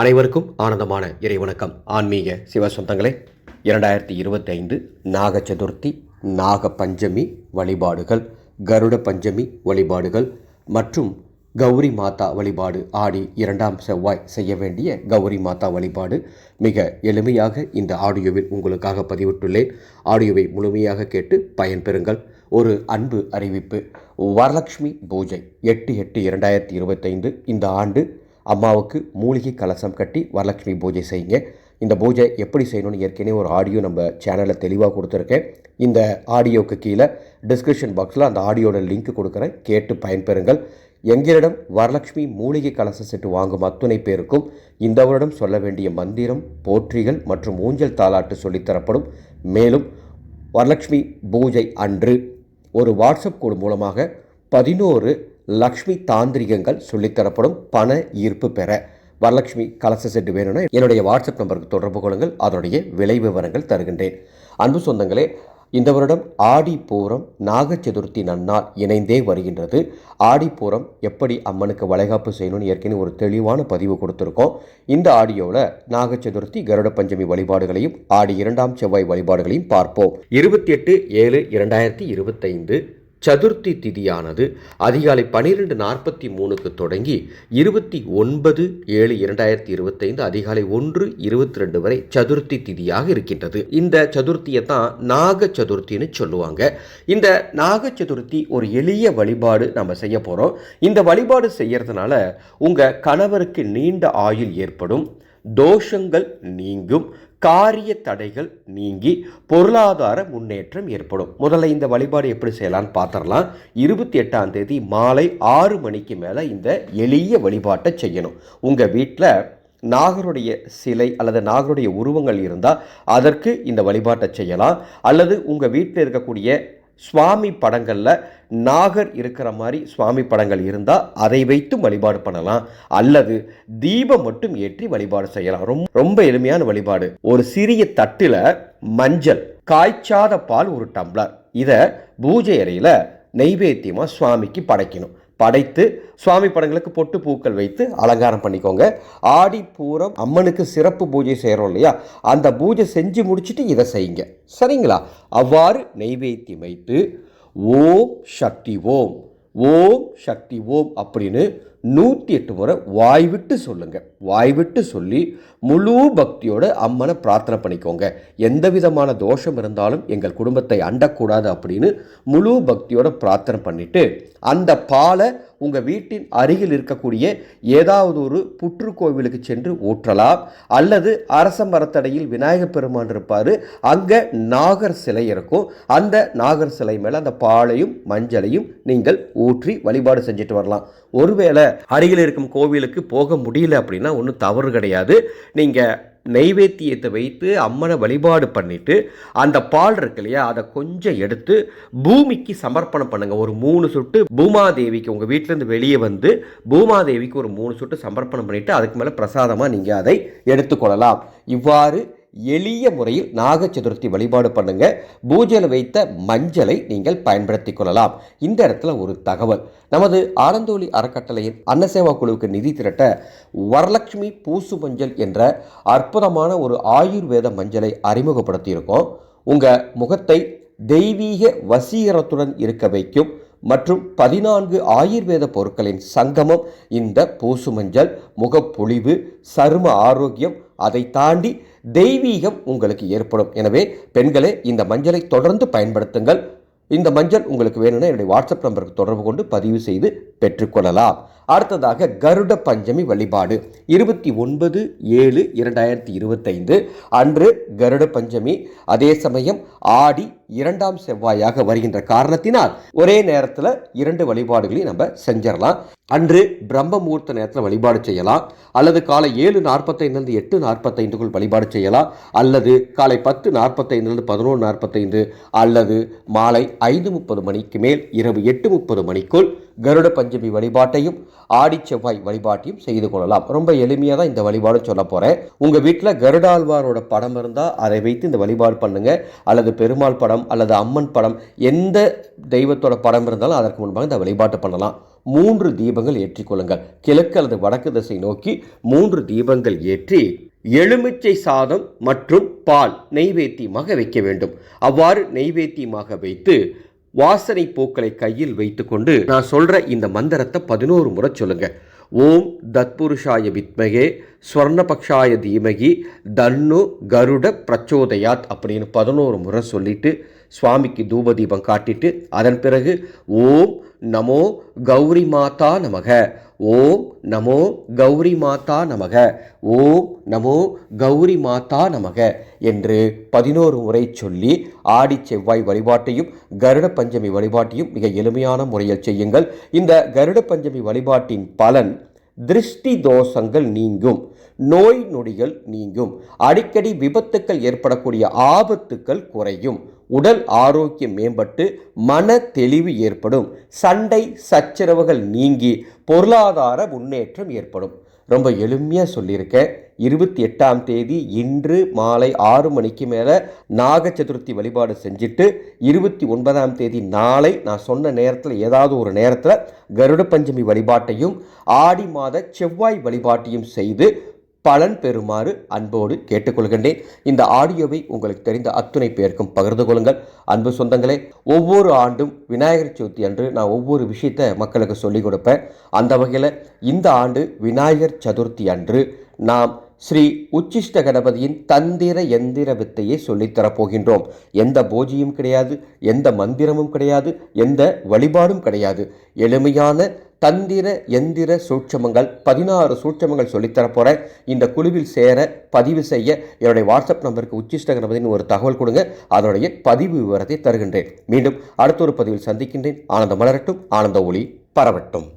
அனைவருக்கும் ஆனந்தமான இறைவணக்கம். ஆன்மீக சிவ சொந்தங்களே இரண்டாயிரத்தி இருபத்தி ஐந்து நாக சதுர்த்தி நாக பஞ்சமி வழிபாடுகள் கருட பஞ்சமி வழிபாடுகள் மற்றும் கௌரி மாதா வழிபாடு ஆடி இரண்டாம் செவ்வாய் செய்ய வேண்டிய கௌரி மாதா வழிபாடு மிக எளிமையாக இந்த ஆடியோவில் உங்களுக்காக பதிவிட்டுள்ளேன். ஆடியோவை முழுமையாக கேட்டு பயன்பெறுங்கள். ஒரு அன்பு அறிவிப்பு. வரலட்சுமி பூஜை எட்டு எட்டு இரண்டாயிரத்தி இருபத்தைந்து இந்த ஆண்டு அம்மாவுக்கு மூலிகை கலசம் கட்டி வரலட்சுமி பூஜை செய்யுங்க. இந்த பூஜை எப்படி செய்யணும்னு ஏற்கனவே ஒரு ஆடியோ நம்ம சேனலில் தெளிவாக கொடுத்துருக்கேன். இந்த ஆடியோவுக்கு கீழே டிஸ்கிரிப்ஷன் பாக்ஸில் அந்த ஆடியோட லிங்க் கொடுக்குறேன். கேட்டு பயன்பெறுங்கள். எங்களிடம் வரலட்சுமி மூலிகை கலச செட்டு வாங்கும் அத்துணை பேருக்கும் இந்த வருடம் சொல்ல வேண்டிய மந்திரம் போற்றிகள் மற்றும் ஊஞ்சல் தாலாட்டு சொல்லித்தரப்படும். மேலும் வரலட்சுமி பூஜை அன்று ஒரு வாட்ஸ்அப் கோடு மூலமாக பதினோரு லக்ஷ்மி தாந்திரிகங்கள் சொல்லித்தரப்படும் பண ஈர்ப்பு பெற வரலட்சுமி கலச செட்டு வேணும்னா என்னுடைய வாட்ஸ்அப் நம்பருக்கு தொடர்பு கொள்ளுங்கள். அதனுடைய விலை விவரங்கள் தருகின்றேன். அன்பு சொந்தங்களே இந்த வருடம் ஆடிப்பூரம் நாக சதுர்த்தி நன்னாள் இணைந்தே வருகின்றது. ஆடிப்பூரம் எப்படி அம்மனுக்கு வளைகாப்பு செய்யணும்னு ஏற்கனவே ஒரு தெளிவான பதிவு கொடுத்துருக்கோம். இந்த ஆடியோவில் நாக சதுர்த்தி கருட பஞ்சமி வழிபாடுகளையும் ஆடி இரண்டாம் செவ்வாய் வழிபாடுகளையும் பார்ப்போம். இருபத்தி எட்டு ஏழு இரண்டாயிரத்தி இருபத்தைந்து சதுர்த்தி திதியானது அதிகாலை பனிரெண்டு நாற்பத்தி மூணுக்கு தொடங்கி இருபத்தி ஒன்பது ஏழு இரண்டாயிரத்தி இருபத்தைந்து அதிகாலை ஒன்று இருபத்தி ரெண்டு வரை சதுர்த்தி திதியாக இருக்கின்றது. இந்த சதுர்த்தியை தான் நாக சதுர்த்தின்னு சொல்லுவாங்க. இந்த நாக சதுர்த்தி ஒரு எளிய வழிபாடு நம்ம செய்ய போகிறோம் இந்த வழிபாடு செய்யறதுனால உங்கள் கணவருக்கு நீண்ட ஆயுள் ஏற்படும். தோஷங்கள் நீங்கும். காரிய தடைகள் நீங்கி பொருளாதார முன்னேற்றம் ஏற்படும். முதல்ல இந்த வழிபாடு எப்படி செய்யலாம்னு பார்த்துடலாம் இருபத்தி எட்டாம் தேதி மாலை ஆறு மணிக்கு மேலே இந்த எளிய வழிபாட்டை செய்யணும். உங்கள் வீட்டில் நாகருடைய சிலை அல்லது நாகருடைய உருவங்கள் இருந்தால் அதற்கு இந்த வழிபாட்டை செய்யலாம். அல்லது உங்கள் வீட்டில் இருக்கக்கூடிய சுவாமி படங்களில் நாகர் இருக்கிற மாதிரி சுவாமி படங்கள் இருந்தால் அதை வைத்தும் வழிபாடு பண்ணலாம். அல்லது தீபம் மட்டும் ஏற்றி வழிபாடு செய்யலாம். ரொம்ப ரொம்ப எளிமையான வழிபாடு. ஒரு சிறிய தட்டில் மஞ்சள் காய்ச்சாத பால் ஒரு டம்ளர். இதை பூஜை அறையில் நெய்வேத்தியமாக சுவாமிக்கு படைக்கணும். படைத்து சுவாமி படங்களுக்கு பொட்டு பூக்கள் வைத்து அலங்காரம் பண்ணிக்கோங்க. ஆடி பூரம் அம்மனுக்கு சிறப்பு பூஜை செய்கிறோம் இல்லையா? அந்த பூஜை செஞ்சு முடிச்சுட்டு இதை செய்யுங்க. சரிங்களா? அவ்வாறு நெய்வேத்தியம் வைத்து ஓம் சக்தி ஓம் ஓம் சக்தி ஓம் அப்படின்னு நூற்றி எட்டு முறை வாய் விட்டு சொல்லுங்கள் வாய் விட்டு சொல்லி முழு பக்தியோட அம்மனை பிரார்த்தனை பண்ணிக்கோங்க. எந்த விதமான தோஷம் இருந்தாலும் எங்கள் குடும்பத்தை அண்டக்கூடாது அப்படின்னு முழு பக்தியோட பிரார்த்தனை பண்ணிவிட்டு அந்த பாலை உங்கள் வீட்டின் அருகில் இருக்கக்கூடிய ஏதாவது ஒரு புற்று கோவிலுக்கு சென்று ஊற்றலாம். அல்லது அரச மரத்தடையில் விநாயகர் பெருமான் இருப்பார். அங்கே நாகர் சிலை இருக்கும். அந்த நாகர் சிலை மேலே அந்த பாலையும் மஞ்சளையும் நீங்கள் ஊற்றி வழிபாடு செஞ்சுட்டு வரலாம். ஒருவேளை அருகில் இருக்கும் கோவிலுக்கு போக முடியல அப்படின்னா ஒன்றும் தவறு கிடையாது. நீங்கள் நெய்வேத்தியத்தை வைத்து அம்மனை வழிபாடு பண்ணிவிட்டு அந்த பால் இருக்கு இல்லையா அதை கொஞ்சம் எடுத்து பூமிக்கு சமர்ப்பணம் பண்ணுங்கள் ஒரு மூணு சொட்டு பூமாதேவிக்கு உங்கள் வீட்டிலேருந்து வெளியே வந்து பூமாதேவிக்கு ஒரு மூணு சொட்டு சமர்ப்பணம் பண்ணிவிட்டு அதுக்கு மேலே பிரசாதமாக நீங்கள் அதை எடுத்துக்கொள்ளலாம். இவ்வாறு எளிய முறையில் நாக சதுர்த்தி வழிபாடு பண்ணுங்க. பூஜையில் வைத்த மஞ்சளை நீங்கள் பயன்படுத்தி கொள்ளலாம். இந்த இடத்துல ஒரு தகவல். நமது ஆனந்தோலி அறக்கட்டளையின் அன்னசேவா குழுவுக்கு நிதி திரட்ட வரலட்சுமி பூசு மஞ்சள் என்ற அற்புதமான ஒரு ஆயுர்வேத மஞ்சளை அறிமுகப்படுத்தியிருக்கோம். உங்கள் முகத்தை தெய்வீக வசீகரத்துடன் இருக்க வைக்கும். மற்றும் பதினான்கு ஆயுர்வேத பொருட்களின் சங்கமம் இந்த பூசு மஞ்சள் முகப்பொழிவு சரும ஆரோக்கியம் அதை தாண்டி தெய்வீகம் உங்களுக்கு ஏற்படும். எனவே பெண்களே இந்த மஞ்சளை தொடர்ந்து பயன்படுத்துங்கள். இந்த மஞ்சள் உங்களுக்கு வேணும்னா என்னுடைய வாட்ஸ்அப் நம்பருக்கு தொடர்பு கொண்டு பதிவு செய்து பெற்றுக்கொள்ளலாம். அடுத்ததாக கருட பஞ்சமி வழிபாடு. இருபத்தி ஒன்பது ஏழு இரண்டாயிரத்தி இருபத்தைந்து. அன்று கருட பஞ்சமி அதே சமயம் ஆடி இரண்டாம் செவ்வாயாக வருகின்ற காரணத்தினால் ஒரே நேரத்தில் இரண்டு வழிபாடுகளையும் நம்ம செஞ்சிடலாம். அன்று பிரம்ம முகூர்த்த நேரத்தில் வழிபாடு செய்யலாம். அல்லது காலை ஏழு நாற்பத்தைந்துலேருந்து எட்டு நாற்பத்தைந்துக்குள் வழிபாடு செய்யலாம். அல்லது காலை பத்து நாற்பத்தைந்துலேருந்து பதினொன்று நாற்பத்தைந்து. அல்லது மாலை ஐந்து முப்பது மணிக்கு மேல் இரவு எட்டு முப்பது மணிக்குள் கருட பஞ்சமி வழிபாட்டையும் ஆடி செவ்வாய் வழிபாட்டையும் செய்து கொள்ளலாம். ரொம்ப எளிமையாக தான் இந்த வழிபாடு சொல்ல போகிறேன் உங்கள் வீட்டில் கருடாழ்வாரோட படம் இருந்தால் அதை வைத்து இந்த வழிபாடு பண்ணுங்க. அல்லது பெருமாள் படம் அல்லது அம்மன் படம் எந்த தெய்வத்தோட படம் இருந்தாலும் அதற்கு முன்பாக இந்த வழிபாட்டை பண்ணலாம். மூன்று தீபங்கள் ஏற்றிக்கொள்ளுங்கள் கிழக்கு அல்லது வடக்கு திசை நோக்கி மூன்று தீபங்கள் ஏற்றி எலுமிச்சை சாதம் மற்றும் பால் நெய்வேத்தியமாக வைக்க வேண்டும். அவ்வாறு நெய்வேத்தியமாக வைத்து வாசனை பூக்களை கையில் வைத்துக்கொண்டு நான் சொல்ற இந்த மந்திரத்தை பதினோரு முறை சொல்லுங்க. ஓம் தத்புருஷாய வித்மகே ஸ்வர்ணபக்ஷாய தீமகி தன்னு கருட பிரச்சோதயாத் அப்படின்னு பதினோரு முறை சொல்லிட்டு சுவாமிக்கு தூப தீபம் காட்டிட்டு அதன் பிறகு ஓம் நமோ கௌரி மாதா நமக. ஓம் நமோ கௌரி மாதா நமக. ஓம் நமோ கௌரி மாதா நமக என்று பதினோரு முறை சொல்லி ஆடி செவ்வாய் வழிபாட்டையும் கருட பஞ்சமி வழிபாட்டையும் மிக எளிமையான முறையில் செய்யுங்கள். இந்த கருட பஞ்சமி வழிபாட்டின் பலன் திருஷ்டி தோஷங்கள் நீங்கும் நோய் நொடிகள் நீங்கும் அடிக்கடி விபத்துக்கள் ஏற்படக்கூடிய ஆபத்துக்கள் குறையும். உடல் ஆரோக்கியம் மேம்பட்டு மன தெளிவு ஏற்படும். சண்டை சச்சரவுகள் நீங்கி பொருளாதார முன்னேற்றம் ஏற்படும். ரொம்ப எளிமையாக சொல்லியிருக்கேன். இருபத்தி எட்டாம் தேதி இன்று மாலை ஆறு மணிக்கு மேலே நாக சதுர்த்தி வழிபாடு செஞ்சுட்டு இருபத்தி ஒன்பதாம் தேதி நாளை நான் சொன்ன நேரத்தில் ஏதாவது ஒரு நேரத்தில் கருட பஞ்சமி வழிபாட்டையும் ஆடி மாத செவ்வாய் வழிபாட்டையும் செய்து பலன் பெறுமாறு அன்போடு கேட்டுக்கொள்கின்றேன். இந்த ஆடியோவை உங்களுக்கு தெரிந்த அத்துணை பேருக்கும் பகிர்ந்து கொள்ளுங்கள். அன்பு சொந்தங்களே ஒவ்வொரு ஆண்டும் விநாயகர் சதுர்த்தி அன்று நான் ஒவ்வொரு விஷயத்தை மக்களுக்கு சொல்லிக் கொடுப்பேன். அந்த வகையில் இந்த ஆண்டு விநாயகர் சதுர்த்தி அன்று நாம் ஸ்ரீ உச்சிஷ்ட கணபதியின் தந்திர எந்திர வித்தையை சொல்லித்தரப்போகின்றோம் எந்த பூஜையும் கிடையாது எந்த மந்திரமும் கிடையாது எந்த வழிபாடும் கிடையாது. எளிமையான தந்திர எந்திர சூட்சமங்கள் பதினாறு சூட்சமங்கள் சொல்லித்தரப்போகிறேன் இந்த குழுவில் சேர பதிவு செய்ய என்னுடைய வாட்ஸ்அப் நம்பருக்கு உச்சிஷ்ட கணபதினு ஒரு தகவல் கொடுங்க. அதனுடைய பதிவு விவரத்தை தருகின்றேன். மீண்டும் அடுத்த ஒரு பதிவில் சந்திக்கின்றேன். ஆனந்த மலரட்டும் ஆனந்த ஒளி பரவட்டும்.